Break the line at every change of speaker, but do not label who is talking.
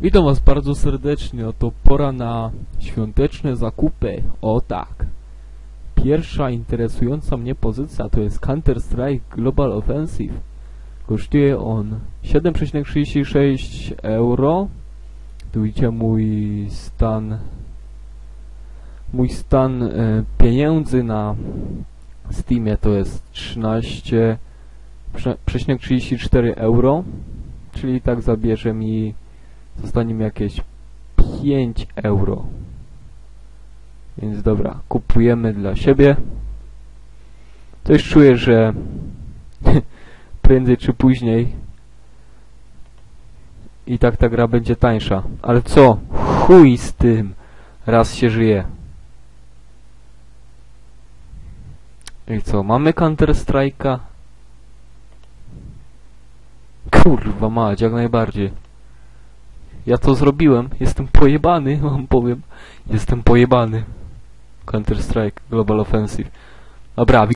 Witam was bardzo serdecznie, oto pora na świąteczne zakupy. O tak. Pierwsza interesująca mnie pozycja to jest Counter-Strike Global Offensive. Kosztuje on 7,36 euro. Tu widzicie mój stan mój stan e, pieniędzy na Steamie to jest 13,34 euro. Czyli tak zabierze mi zostanie mi jakieś 5 euro. Więc dobra, kupujemy dla siebie. Coś czuję, że prędzej czy później i tak ta gra będzie tańsza. Ale co? Chuj z tym. Raz się żyje. I co? Mamy Counter Strike'a? Kurwa mać, jak najbardziej. Ja to zrobiłem. Jestem pojebany, wam powiem. Jestem pojebany. Counter Strike Global Offensive. Dobra,